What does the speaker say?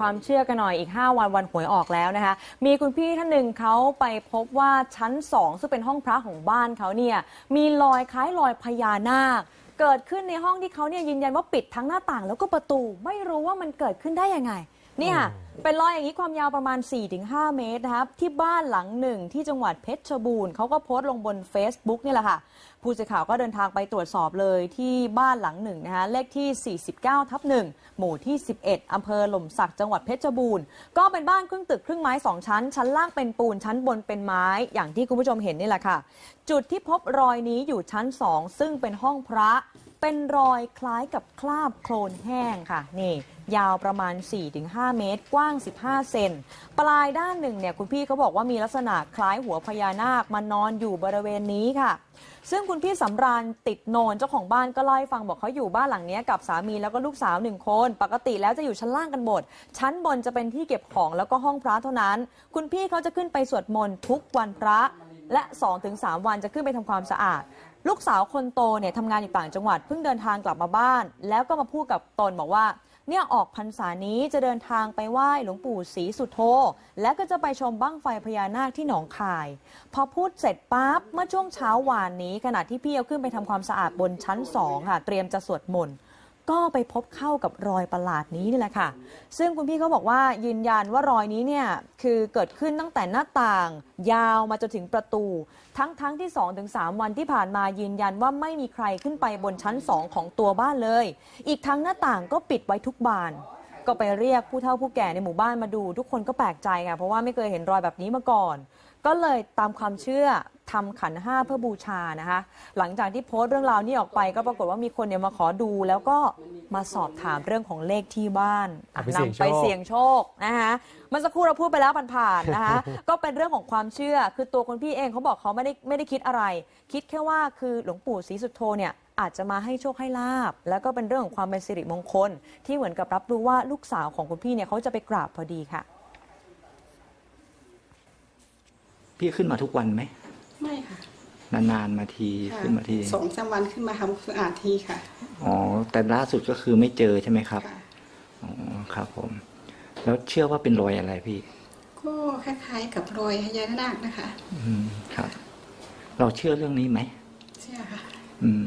ความเชื่อกันหน่อยอีก 5 วันวันหวยออกแล้วนะคะ มีคุณพี่ท่านหนึ่งเขาไปพบว่าชั้น 2 ซึ่งเป็นห้องพระของบ้านเขาเนี่ยมีรอยคล้ายรอยพญานาค เกิดขึ้นในห้องที่เขาเนี่ยยืนยันว่าปิดทั้งหน้าต่างแล้วก็ประตู ไม่รู้ว่ามันเกิดขึ้นได้ยังไง เนี่ยเป็นรอยอย่างนี้ความยาวประมาณ 4-5 เมตรนะครับ ที่บ้านหลังหนึ่งที่จังหวัดเพชรบูรณ์เขาก็โพสต์ลงบน Facebook นี่แหละค่ะ ผู้สื่อข่าวก็เดินทางไปตรวจสอบเลยที่บ้านหลังหนึ่งนะคะเลขที่ 49 ทับ1หมู่ที่ 11 อำเภอหล่มสักจังหวัดเพชรบูรณ์ ก็เป็นบ้านครึ่งตึกครึ่งไม้ 2 ชั้น ชั้นล่างเป็นปูนชั้นบนเป็นไม้อย่างที่คุณผู้ชมเห็นนี่แหละค่ะ จุดที่พบรอยนี้อยู่ชั้น 2 ซึ่งเป็นห้องพระ เป็นรอยคล้ายกับคราบโคลนแห้งค่ะ นี่ยาวประมาณ 4-5 เมตร กว้าง 15 เซน ปลายด้านหนึ่งเนี่ยคุณพี่เขาบอกว่ามีลักษณะคล้ายหัวพญานาคมานอนอยู่บริเวณนี้ค่ะ ซึ่งคุณพี่สำราญติดโนนเจ้าของบ้านก็เล่าให้ฟังบอกเขาอยู่บ้านหลังนี้กับสามีแล้วก็ลูกสาวหนึ่งคน ปกติแล้วจะอยู่ชั้นล่างกันหมด ชั้นบนจะเป็นที่เก็บของแล้วก็ห้องพระเท่านั้น คุณพี่เขาจะขึ้นไปสวดมนต์ทุกวันพระ และ 2-3 วันจะขึ้นไปทำความสะอาด ลูกสาวคนโตเนี่ยทำงานอยู่ต่างจังหวัดเพิ่งเดินทางกลับมาบ้าน แล้วก็มาพูดกับตนบอกว่า เนี่ยออกพรรษานี้จะเดินทางไปไหว้หลวงปู่ศรีสุโธและก็จะไปชมบั้งไฟพญานาคที่หนองคาย พอพูดเสร็จปั๊บเมื่อช่วงเช้าวานนี้ขณะที่พี่เอาขึ้นไปทำความสะอาดบนชั้นสองค่ะ เตรียมจะสวดมนต์ ก็ไปพบเข้ากับรอยประหลาดนี้นี่แหละค่ะ ซึ่งคุณพี่เขาบอกว่ายืนยันว่ารอยนี้เนี่ยคือเกิดขึ้นตั้งแต่หน้าต่าง ยาวมาจนถึงประตู ทั้งทั้งที่ 2-3 วันที่ผ่านมายืนยันว่าไม่มีใครขึ้นไปบนชั้น 2 ของตัวบ้านเลย อีกทั้งหน้าต่างก็ปิดไว้ทุกบาน ก็ไปเรียกผู้เฒ่าผู้แก่ในหมู่บ้านมาดู ทุกคนก็แปลกใจค่ะเพราะว่าไม่เคยเห็นรอยแบบนี้มาก่อน ก็เลยตามความเชื่อทำขันห้าเพื่อบูชานะคะ หลังจากที่โพสต์เรื่องราวนี้ออกไป ก็ปรากฏว่ามีคนเนี่ยมาขอดู แล้วก็มาสอบถามเรื่องของเลขที่บ้านอะเอาไปเสี่ยงนำไปโชคเสี่ยงโชคนะคะเมื่อสักครู่เราพูดไปแล้วผ่านๆนะคะ ก็เป็นเรื่องของความเชื่อคือตัวคนพี่เองเขาบอกเขาไม่ได้ไม่ได้คิดอะไร คิดแค่ว่าคือหลวงปู่ศรีสุโธเนี่ย อาจจะมาให้โชคให้ลาบ แล้วก็เป็นเรื่องของความเป็นสิริมงคล ที่เหมือนกับรับรู้ว่าลูกสาวของคุณพี่เนี่ยเขาจะไปกราบพอดีค่ะ พี่ขึ้นมาทุกวันไหมไม่ค่ะ นานๆมาทีค่ะขึ้นมาทีสองสามวันขึ้นมาทำสะอาดทีค่ะอ๋อแต่ล่าสุดก็คือไม่เจอใช่ไหมครับค่ะ อ๋อครับผม แล้วเชื่อว่าเป็นรอยอะไรพี่ ก็คล้ายๆกับรอยพญานาคนะคะ อืมครับ เราเชื่อเรื่องนี้ไหม เชื่อค่ะ อืม